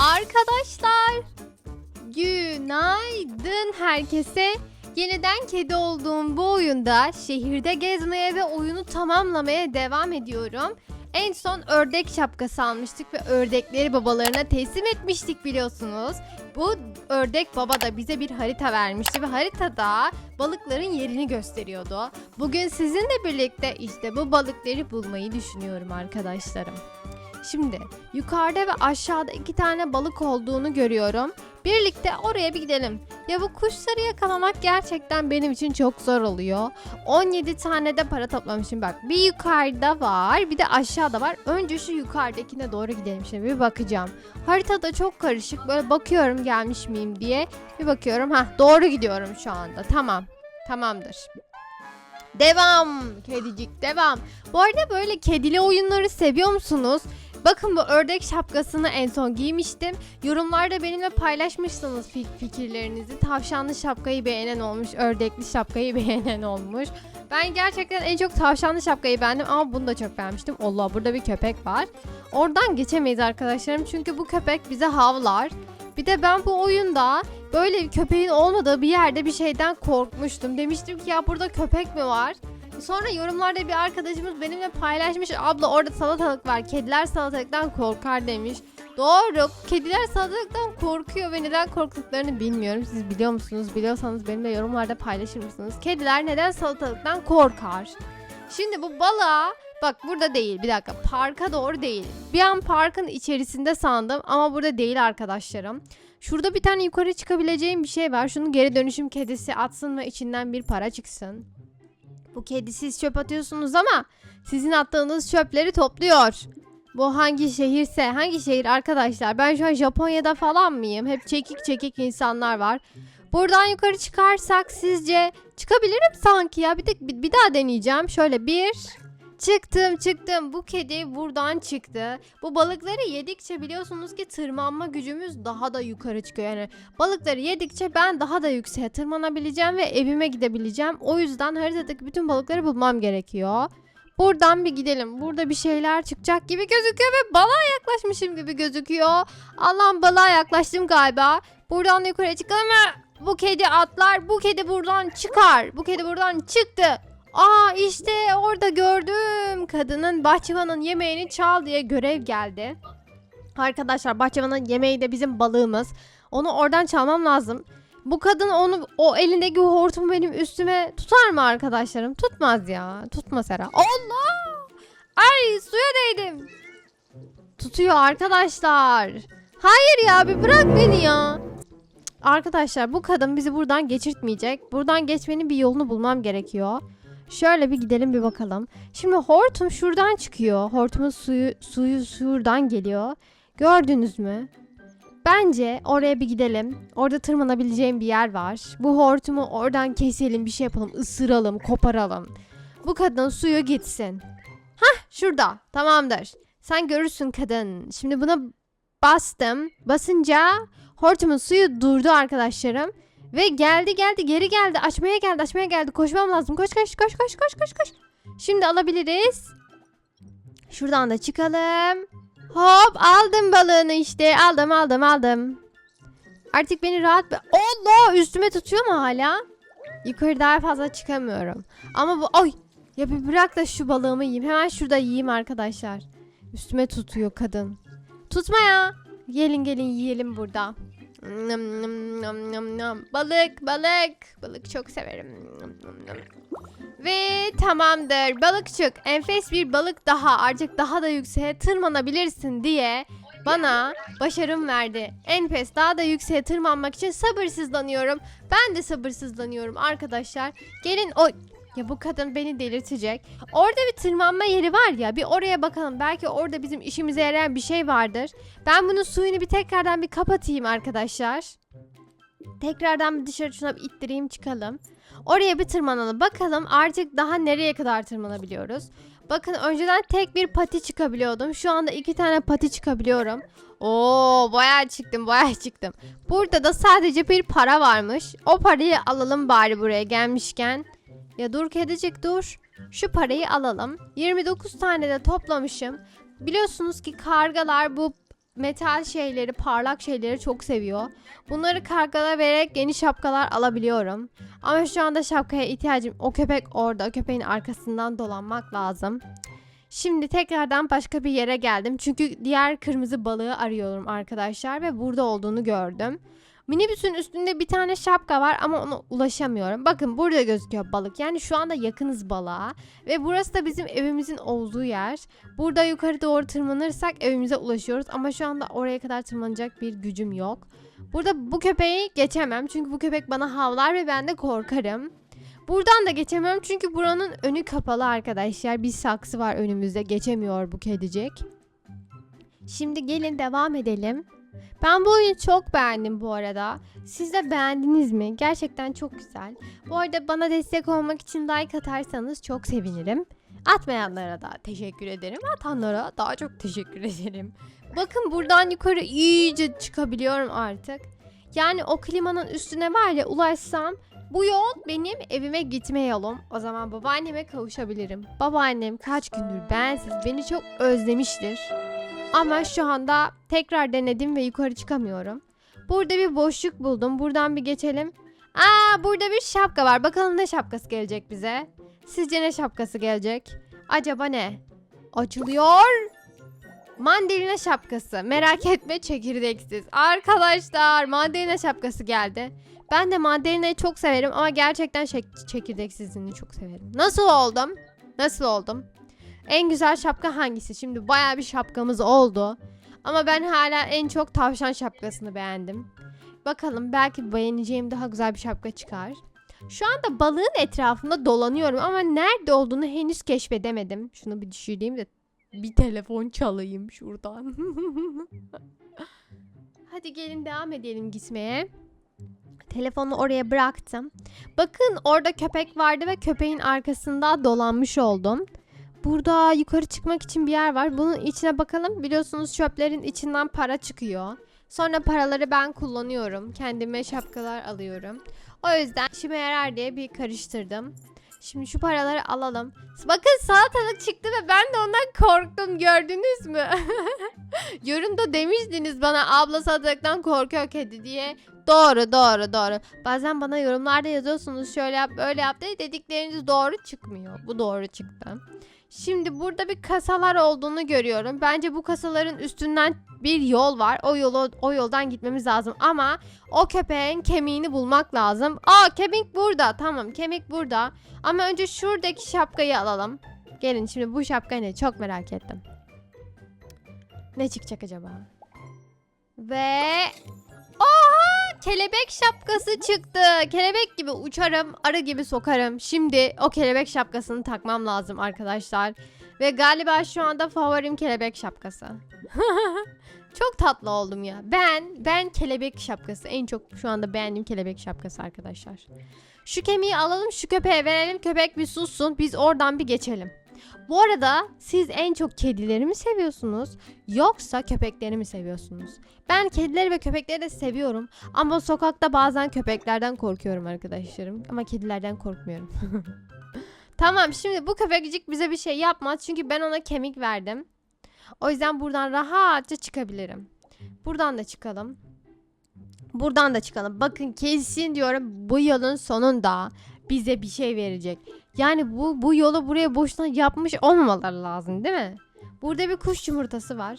Arkadaşlar günaydın herkese. Yeniden kedi olduğum bu oyunda şehirde gezmeye ve oyunu tamamlamaya devam ediyorum. En son ördek şapkası almıştık ve ördekleri babalarına teslim etmiştik biliyorsunuz. Bu ördek baba da bize bir harita vermişti ve haritada balıkların yerini gösteriyordu. Bugün sizinle birlikte işte bu balıkları bulmayı düşünüyorum arkadaşlarım. Şimdi yukarıda ve aşağıda iki tane balık olduğunu görüyorum. Birlikte oraya bir gidelim. Ya bu kuşları yakalamak gerçekten benim için çok zor oluyor. 17 tane de para toplamışım bak. Bir yukarıda var bir de aşağıda var. Önce şu yukarıdakine doğru gidelim şimdi bir bakacağım. Haritada çok karışık böyle bakıyorum gelmiş miyim diye. Bir bakıyorum ha doğru gidiyorum şu anda tamam. Tamamdır. Devam kedicik devam. Bu arada böyle kedili oyunları seviyor musunuz? Bakın bu ördek şapkasını en son giymiştim. Yorumlarda benimle paylaşmışsınız fik- fikirlerinizi. Tavşanlı şapkayı beğenen olmuş, ördekli şapkayı beğenen olmuş. Ben gerçekten en çok tavşanlı şapkayı beğendim ama bunu da çok beğenmiştim. Allah burada bir köpek var. Oradan geçemeyiz arkadaşlarım çünkü bu köpek bize havlar. Bir de ben bu oyunda böyle bir köpeğin olmadığı bir yerde bir şeyden korkmuştum. Demiştim ki ya burada köpek mi var? Sonra yorumlarda bir arkadaşımız benimle paylaşmış. Abla orada salatalık var. Kediler salatalıktan korkar demiş. Doğru. Kediler salatalıktan korkuyor ve neden korktuklarını bilmiyorum. Siz biliyor musunuz? Biliyorsanız benimle yorumlarda paylaşır mısınız? Kediler neden salatalıktan korkar? Şimdi bu balığa bak burada değil. Bir dakika. Parka doğru değil. Bir an parkın içerisinde sandım ama burada değil arkadaşlarım. Şurada bir tane yukarı çıkabileceğim bir şey var. Şunu geri dönüşüm kedisi atsın ve içinden bir para çıksın. Bu kedi siz çöp atıyorsunuz ama sizin attığınız çöpleri topluyor. Bu hangi şehirse hangi şehir arkadaşlar ben şu an Japonya'da falan mıyım? Hep çekik çekik insanlar var. Buradan yukarı çıkarsak sizce çıkabilirim sanki ya bir, de, bir, bir daha deneyeceğim. Şöyle bir çıktım çıktım bu kedi buradan çıktı. Bu balıkları yedikçe biliyorsunuz ki tırmanma gücümüz daha da yukarı çıkıyor. Yani balıkları yedikçe ben daha da yükseğe tırmanabileceğim ve evime gidebileceğim. O yüzden haritadaki bütün balıkları bulmam gerekiyor. Buradan bir gidelim. Burada bir şeyler çıkacak gibi gözüküyor ve balığa yaklaşmışım gibi gözüküyor. Allah'ım balığa yaklaştım galiba. Buradan da yukarı çıkalım ve bu kedi atlar. Bu kedi buradan çıkar. Bu kedi buradan çıktı. Aa işte orada gördüm. Kadının bahçıvanın yemeğini çal diye görev geldi. Arkadaşlar bahçıvanın yemeği de bizim balığımız. Onu oradan çalmam lazım. Bu kadın onu o elindeki hortumu benim üstüme tutar mı arkadaşlarım? Tutmaz ya. Tutmaz herhalde. Allah! Ay suya değdim. Tutuyor arkadaşlar. Hayır ya bir bırak beni ya. Arkadaşlar bu kadın bizi buradan geçirtmeyecek. Buradan geçmenin bir yolunu bulmam gerekiyor. Şöyle bir gidelim bir bakalım. Şimdi hortum şuradan çıkıyor. Hortumun suyu suyu şuradan geliyor. Gördünüz mü? Bence oraya bir gidelim. Orada tırmanabileceğim bir yer var. Bu hortumu oradan keselim, bir şey yapalım, ısıralım, koparalım. Bu kadın suyu gitsin. Hah şurada. Tamamdır. Sen görürsün kadın. Şimdi buna bastım. Basınca hortumun suyu durdu arkadaşlarım. Ve geldi geldi geri geldi. Açmaya geldi açmaya geldi. Koşmam lazım. Koş koş koş koş koş koş koş. Şimdi alabiliriz. Şuradan da çıkalım. Hop aldım balığını işte. Aldım aldım aldım. Artık beni rahat... Allah üstüme tutuyor mu hala? Yukarı daha fazla çıkamıyorum. Ama bu... Ay! Ya bir bırak da şu balığımı yiyeyim. Hemen şurada yiyeyim arkadaşlar. Üstüme tutuyor kadın. Tutma ya. Gelin gelin yiyelim burada. Nam, nam, nam, nam, nam. Balık balık. Balık çok severim. Nam, nam, nam. Ve tamamdır. Balıkçık enfes bir balık daha artık daha da yükseğe tırmanabilirsin diye bana başarım verdi. Enfes daha da yükseğe tırmanmak için sabırsızlanıyorum. Ben de sabırsızlanıyorum arkadaşlar. Gelin o ya bu kadın beni delirtecek. Orada bir tırmanma yeri var ya bir oraya bakalım. Belki orada bizim işimize yarayan bir şey vardır. Ben bunun suyunu bir tekrardan bir kapatayım arkadaşlar. Tekrardan bir dışarı şuna bir ittireyim çıkalım. Oraya bir tırmanalım. Bakalım artık daha nereye kadar tırmanabiliyoruz. Bakın önceden tek bir pati çıkabiliyordum. Şu anda iki tane pati çıkabiliyorum. Oo bayağı çıktım bayağı çıktım. Burada da sadece bir para varmış. O parayı alalım bari buraya gelmişken. Ya dur kedicik dur. Şu parayı alalım. 29 tane de toplamışım. Biliyorsunuz ki kargalar bu metal şeyleri, parlak şeyleri çok seviyor. Bunları kargalara vererek yeni şapkalar alabiliyorum. Ama şu anda şapkaya ihtiyacım. O köpek orada. O köpeğin arkasından dolanmak lazım. Şimdi tekrardan başka bir yere geldim. Çünkü diğer kırmızı balığı arıyorum arkadaşlar ve burada olduğunu gördüm. Minibüsün üstünde bir tane şapka var ama ona ulaşamıyorum. Bakın burada gözüküyor balık. Yani şu anda yakınız balığa. Ve burası da bizim evimizin olduğu yer. Burada yukarı doğru tırmanırsak evimize ulaşıyoruz. Ama şu anda oraya kadar tırmanacak bir gücüm yok. Burada bu köpeği geçemem. Çünkü bu köpek bana havlar ve ben de korkarım. Buradan da geçemiyorum çünkü buranın önü kapalı arkadaşlar. Bir saksı var önümüzde. Geçemiyor bu kedicik. Şimdi gelin devam edelim. Ben bu oyunu çok beğendim bu arada. Siz de beğendiniz mi? Gerçekten çok güzel. Bu arada bana destek olmak için like atarsanız çok sevinirim. Atmayanlara da teşekkür ederim. Atanlara daha çok teşekkür ederim. Bakın buradan yukarı iyice çıkabiliyorum artık. Yani o klimanın üstüne var ya ulaşsam bu yol benim evime gitme yolum. O zaman babaanneme kavuşabilirim. Babaannem kaç gündür bensiz beni çok özlemiştir. Ama şu anda tekrar denedim ve yukarı çıkamıyorum. Burada bir boşluk buldum. Buradan bir geçelim. Aa burada bir şapka var. Bakalım ne şapkası gelecek bize. Sizce ne şapkası gelecek? Acaba ne? Açılıyor. Mandalina şapkası. Merak etme çekirdeksiz. Arkadaşlar mandalina şapkası geldi. Ben de mandalinayı çok severim ama gerçekten çek- çekirdeksizini çok severim. Nasıl oldum? Nasıl oldum? En güzel şapka hangisi? Şimdi baya bir şapkamız oldu. Ama ben hala en çok tavşan şapkasını beğendim. Bakalım belki beğeneceğim daha güzel bir şapka çıkar. Şu anda balığın etrafında dolanıyorum ama nerede olduğunu henüz keşfedemedim. Şunu bir düşüreyim de bir telefon çalayım şuradan. Hadi gelin devam edelim gitmeye. Telefonu oraya bıraktım. Bakın orada köpek vardı ve köpeğin arkasında dolanmış oldum. Burada yukarı çıkmak için bir yer var. Bunun içine bakalım. Biliyorsunuz çöplerin içinden para çıkıyor. Sonra paraları ben kullanıyorum. Kendime şapkalar alıyorum. O yüzden işime yarar diye bir karıştırdım. Şimdi şu paraları alalım. Bakın salatalık çıktı ve ben de ondan korktum gördünüz mü? Yorumda demiştiniz bana abla salatalıktan korkuyor kedi diye. Doğru doğru doğru. Bazen bana yorumlarda yazıyorsunuz şöyle yap böyle yap diye dedikleriniz doğru çıkmıyor. Bu doğru çıktı. Şimdi burada bir kasalar olduğunu görüyorum. Bence bu kasaların üstünden bir yol var. O yolu o yoldan gitmemiz lazım ama o köpeğin kemiğini bulmak lazım. Aa kemik burada. Tamam kemik burada. Ama önce şuradaki şapkayı alalım. Gelin şimdi bu şapka ne? Çok merak ettim. Ne çıkacak acaba? Ve! Kelebek şapkası çıktı. Kelebek gibi uçarım, arı gibi sokarım. Şimdi o kelebek şapkasını takmam lazım arkadaşlar. Ve galiba şu anda favorim kelebek şapkası. çok tatlı oldum ya. Ben, ben kelebek şapkası. En çok şu anda beğendiğim kelebek şapkası arkadaşlar. Şu kemiği alalım, şu köpeğe verelim. Köpek bir sussun. Biz oradan bir geçelim. Bu arada siz en çok kedileri mi seviyorsunuz yoksa köpekleri mi seviyorsunuz? Ben kedileri ve köpekleri de seviyorum ama sokakta bazen köpeklerden korkuyorum arkadaşlarım ama kedilerden korkmuyorum. tamam şimdi bu köpekcik bize bir şey yapmaz çünkü ben ona kemik verdim. O yüzden buradan rahatça çıkabilirim. Buradan da çıkalım. Buradan da çıkalım. Bakın kesin diyorum bu yolun sonunda bize bir şey verecek. Yani bu bu yolu buraya boşuna yapmış olmamaları lazım değil mi? Burada bir kuş yumurtası var.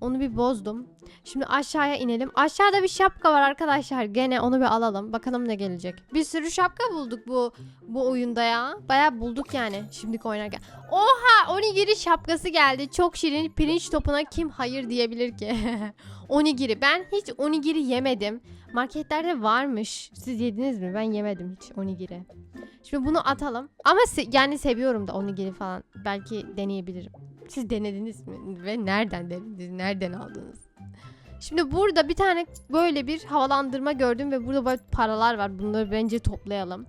Onu bir bozdum. Şimdi aşağıya inelim. Aşağıda bir şapka var arkadaşlar. Gene onu bir alalım. Bakalım ne gelecek. Bir sürü şapka bulduk bu bu oyunda ya. Baya bulduk yani şimdiki oynarken. Oha onigiri şapkası geldi. Çok şirin. Pirinç topuna kim hayır diyebilir ki? onigiri. Ben hiç onigiri yemedim. Marketlerde varmış. Siz yediniz mi? Ben yemedim hiç onigiri. Şimdi bunu atalım. Ama se- yani seviyorum da onigiri falan. Belki deneyebilirim. Siz denediniz mi? Ve nereden denediniz? Nereden aldınız? Şimdi burada bir tane böyle bir havalandırma gördüm ve burada böyle paralar var. Bunları bence toplayalım.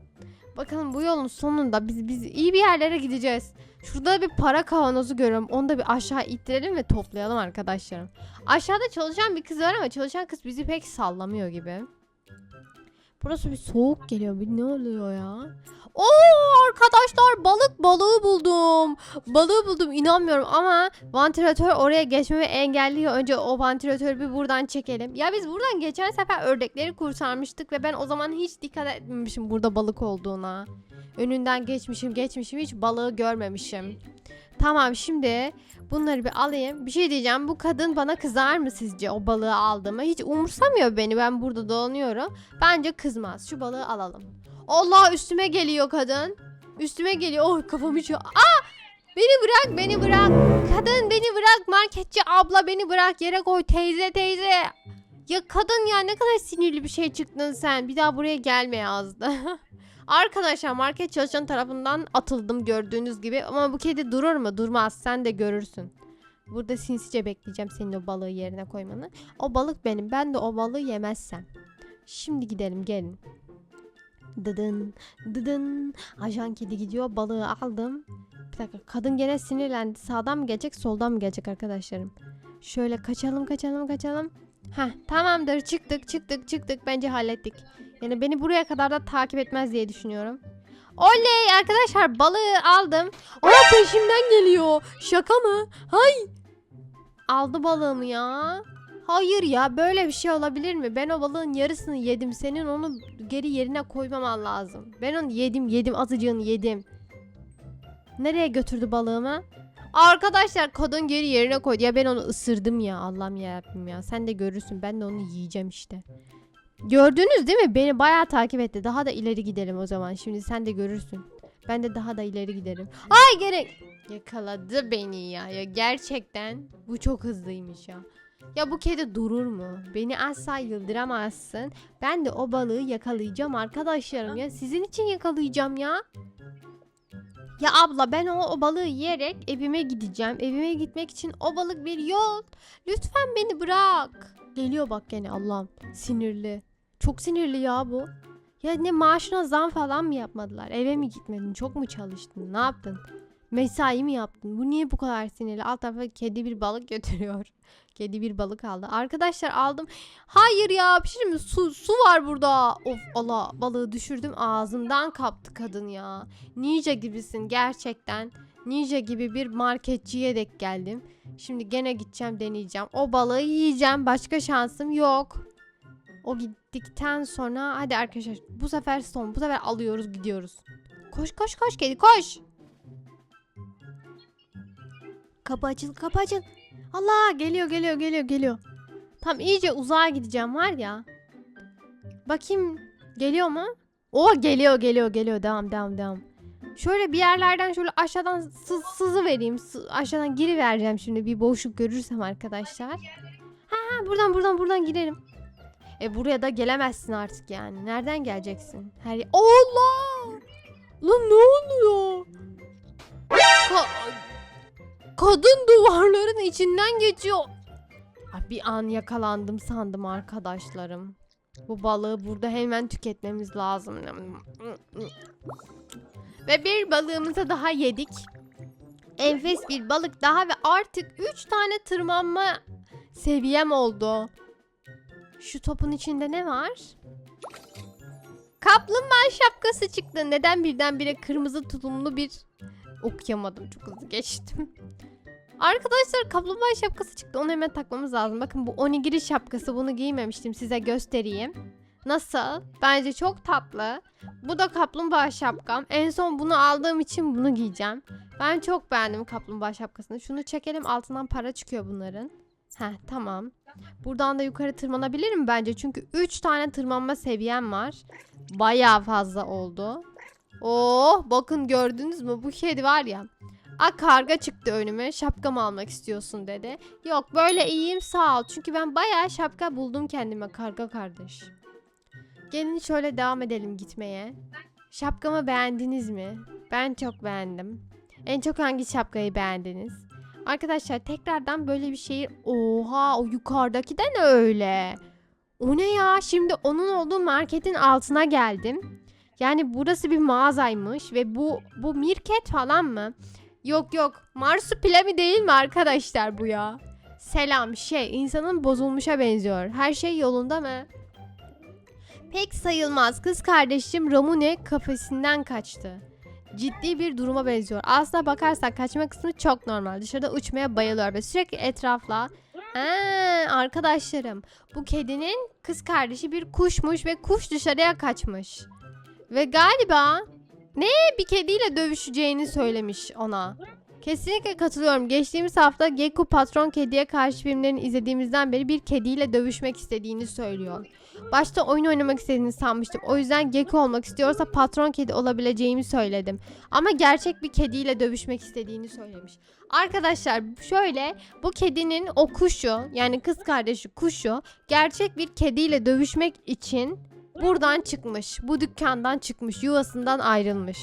Bakalım bu yolun sonunda biz biz iyi bir yerlere gideceğiz. Şurada bir para kavanozu görüyorum. Onu da bir aşağı ittirelim ve toplayalım arkadaşlarım. Aşağıda çalışan bir kız var ama çalışan kız bizi pek sallamıyor gibi. Burası bir soğuk geliyor. Bir ne oluyor ya? Oo arkadaşlar balık balığı buldum. Balığı buldum inanmıyorum ama vantilatör oraya geçmemi engelliyor. Önce o vantilatörü bir buradan çekelim. Ya biz buradan geçen sefer ördekleri kurtarmıştık ve ben o zaman hiç dikkat etmemişim burada balık olduğuna. Önünden geçmişim geçmişim hiç balığı görmemişim. Tamam şimdi bunları bir alayım. Bir şey diyeceğim bu kadın bana kızar mı sizce o balığı aldığıma? Hiç umursamıyor beni ben burada dolanıyorum. Bence kızmaz. Şu balığı alalım. Allah üstüme geliyor kadın. Üstüme geliyor. Oh kafamı şu. Aa! Beni bırak, beni bırak. Kadın beni bırak. Marketçi abla beni bırak. Yere koy teyze teyze. Ya kadın ya ne kadar sinirli bir şey çıktın sen. Bir daha buraya gelme yazdı. Arkadaşlar market çalışan tarafından atıldım gördüğünüz gibi. Ama bu kedi durur mu? Durmaz. Sen de görürsün. Burada sinsice bekleyeceğim senin o balığı yerine koymanı. O balık benim. Ben de o balığı yemezsem. Şimdi gidelim gelin. Dıdın dıdın. Ajan kedi gidiyor. Balığı aldım. Bir dakika. Kadın gene sinirlendi. Sağdan mı gelecek soldan mı gelecek arkadaşlarım? Şöyle kaçalım kaçalım kaçalım. Heh tamamdır çıktık çıktık çıktık. Bence hallettik. Yani beni buraya kadar da takip etmez diye düşünüyorum. Oley arkadaşlar balığı aldım. Aa peşimden geliyor. Şaka mı? Hay. Aldı balığımı ya. Hayır ya böyle bir şey olabilir mi? Ben o balığın yarısını yedim. Senin onu geri yerine koymaman lazım. Ben onu yedim yedim azıcığını yedim. Nereye götürdü balığımı? Arkadaşlar kadın geri yerine koydu. Ya ben onu ısırdım ya. Allah'ım yarabbim ya. Sen de görürsün. Ben de onu yiyeceğim işte. Gördünüz değil mi? Beni bayağı takip etti. Daha da ileri gidelim o zaman. Şimdi sen de görürsün. Ben de daha da ileri giderim. Ay gerek. Yakaladı beni ya. Ya gerçekten bu çok hızlıymış ya. Ya bu kedi durur mu? Beni asla yıldıramazsın. Ben de o balığı yakalayacağım arkadaşlarım ya. Sizin için yakalayacağım ya. Ya abla ben o, o balığı yiyerek evime gideceğim. Evime gitmek için o balık bir yol. Lütfen beni bırak. Geliyor bak gene Allah'ım. Sinirli. Çok sinirli ya bu. Ya ne maaşına zam falan mı yapmadılar? Eve mi gitmedin? Çok mu çalıştın? Ne yaptın? Mesai mi yaptın? Bu niye bu kadar sinirli? Alt tarafa kedi bir balık götürüyor. Kedi bir balık aldı. Arkadaşlar aldım. Hayır ya bir şey mi? Su, su var burada. Of Allah balığı düşürdüm ağzımdan kaptı kadın ya. Ninja gibisin gerçekten. Ninja gibi bir marketçiye dek geldim. Şimdi gene gideceğim deneyeceğim. O balığı yiyeceğim. Başka şansım yok. O gittikten sonra hadi arkadaşlar bu sefer son. Bu sefer alıyoruz gidiyoruz. Koş koş koş kedi koş. Kapı açıl kapı açıl. Allah geliyor geliyor geliyor geliyor. Tam iyice uzağa gideceğim var ya. Bakayım geliyor mu? O geliyor geliyor geliyor devam devam devam. Şöyle bir yerlerden şöyle aşağıdan sı- sızı vereyim. Sı- aşağıdan giri vereceğim şimdi bir boşluk görürsem arkadaşlar. Ha ha buradan buradan buradan girelim. E buraya da gelemezsin artık yani. Nereden geleceksin? Her Allah! Lan ne oluyor? Kadın duvarların içinden geçiyor. Ay, Bir an yakalandım sandım arkadaşlarım. Bu balığı burada hemen tüketmemiz lazım. Ve bir balığımızı daha yedik. Enfes bir balık daha ve artık 3 tane tırmanma seviyem oldu. Şu topun içinde ne var? Kaplumbağa şapkası çıktı. Neden birdenbire kırmızı tulumlu bir okuyamadım. Çok hızlı geçtim. Arkadaşlar kaplumbağa şapkası çıktı. Onu hemen takmamız lazım. Bakın bu onigiri şapkası. Bunu giymemiştim. Size göstereyim. Nasıl? Bence çok tatlı. Bu da kaplumbağa şapkam. En son bunu aldığım için bunu giyeceğim. Ben çok beğendim kaplumbağa şapkasını. Şunu çekelim. Altından para çıkıyor bunların. Heh tamam. Buradan da yukarı tırmanabilirim bence. Çünkü 3 tane tırmanma seviyem var. Bayağı fazla oldu. Oh bakın gördünüz mü? Bu kedi var ya. A karga çıktı önüme. Şapkamı almak istiyorsun dedi. Yok böyle iyiyim sağ ol. Çünkü ben bayağı şapka buldum kendime karga kardeş. Gelin şöyle devam edelim gitmeye. Şapkamı beğendiniz mi? Ben çok beğendim. En çok hangi şapkayı beğendiniz? Arkadaşlar tekrardan böyle bir şeyi... Oha o yukarıdaki de ne öyle? O ne ya? Şimdi onun olduğu marketin altına geldim. Yani burası bir mağazaymış ve bu bu mirket falan mı? Yok yok. Marsupilami değil mi arkadaşlar bu ya? Selam şey insanın bozulmuşa benziyor. Her şey yolunda mı? Pek sayılmaz. Kız kardeşim Ramune kafesinden kaçtı. Ciddi bir duruma benziyor. Aslına bakarsak kaçma kısmı çok normal. Dışarıda uçmaya bayılıyor ve sürekli etrafla Ha, arkadaşlarım bu kedinin kız kardeşi bir kuşmuş ve kuş dışarıya kaçmış. Ve galiba ne bir kediyle dövüşeceğini söylemiş ona. Kesinlikle katılıyorum. Geçtiğimiz hafta Gecko patron kediye karşı filmlerini izlediğimizden beri bir kediyle dövüşmek istediğini söylüyor. Başta oyun oynamak istediğini sanmıştım. O yüzden Gecko olmak istiyorsa patron kedi olabileceğimi söyledim. Ama gerçek bir kediyle dövüşmek istediğini söylemiş. Arkadaşlar şöyle bu kedinin o kuşu yani kız kardeşi kuşu gerçek bir kediyle dövüşmek için buradan çıkmış. Bu dükkandan çıkmış. Yuvasından ayrılmış.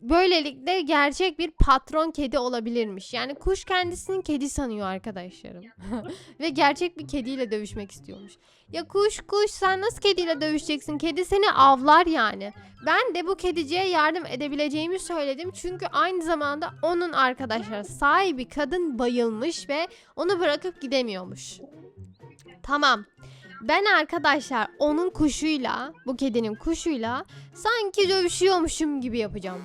Böylelikle gerçek bir patron kedi olabilirmiş. Yani kuş kendisinin kedi sanıyor arkadaşlarım. Ve gerçek bir kediyle dövüşmek istiyormuş. Ya kuş kuş sen nasıl kediyle dövüşeceksin? Kedi seni avlar yani. Ben de bu kediciye yardım edebileceğimi söyledim. Çünkü aynı zamanda onun arkadaşlar sahibi kadın bayılmış ve onu bırakıp gidemiyormuş. Tamam. Ben arkadaşlar onun kuşuyla, bu kedinin kuşuyla sanki dövüşüyormuşum gibi yapacağım.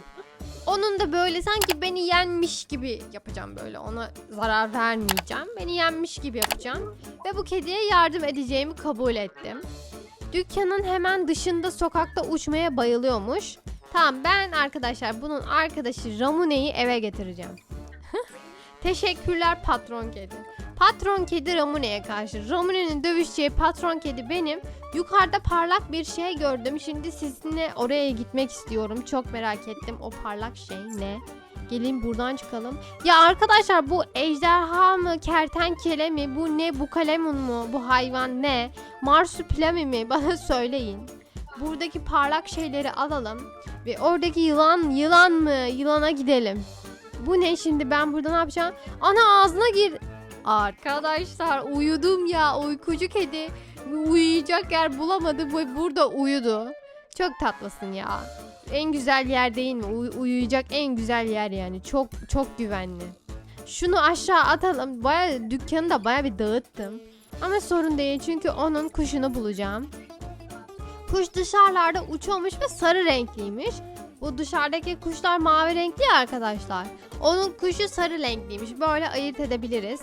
Onun da böyle sanki beni yenmiş gibi yapacağım böyle. Ona zarar vermeyeceğim. Beni yenmiş gibi yapacağım. Ve bu kediye yardım edeceğimi kabul ettim. Dükkanın hemen dışında sokakta uçmaya bayılıyormuş. Tamam ben arkadaşlar bunun arkadaşı Ramune'yi eve getireceğim. Teşekkürler patron kedi. Patron kedi Ramune'ye karşı. Ramune'nin dövüşeceği patron kedi benim. Yukarıda parlak bir şey gördüm. Şimdi sizinle oraya gitmek istiyorum. Çok merak ettim o parlak şey ne? Gelin buradan çıkalım. Ya arkadaşlar bu ejderha mı, kertenkele mi, bu ne, bu kalemun mu, bu hayvan ne, marsupilami mi bana söyleyin. Buradaki parlak şeyleri alalım ve oradaki yılan, yılan mı, yılana gidelim. Bu ne şimdi ben burada ne yapacağım? Ana ağzına gir. Arkadaşlar uyudum ya uykucu kedi. Uyuyacak yer bulamadı ve burada uyudu. Çok tatlısın ya. En güzel yer değil mi? Uy- uyuyacak en güzel yer yani. Çok çok güvenli. Şunu aşağı atalım. Baya dükkanı da baya bir dağıttım. Ama sorun değil çünkü onun kuşunu bulacağım. Kuş dışarılarda uçuyormuş ve sarı renkliymiş. Bu dışarıdaki kuşlar mavi renkli arkadaşlar. Onun kuşu sarı renkliymiş. Böyle ayırt edebiliriz.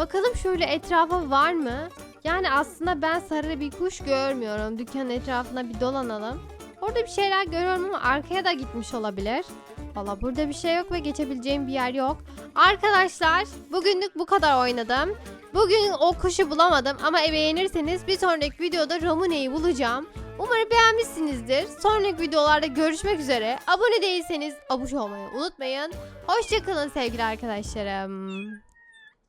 Bakalım şöyle etrafa var mı? Yani aslında ben sarı bir kuş görmüyorum. Dükkanın etrafına bir dolanalım. Orada bir şeyler görüyorum ama arkaya da gitmiş olabilir. Valla burada bir şey yok ve geçebileceğim bir yer yok. Arkadaşlar bugünlük bu kadar oynadım. Bugün o kuşu bulamadım ama beğenirseniz bir sonraki videoda Ramune'yi bulacağım. Umarım beğenmişsinizdir. Sonraki videolarda görüşmek üzere. Abone değilseniz abone olmayı unutmayın. Hoşçakalın sevgili arkadaşlarım.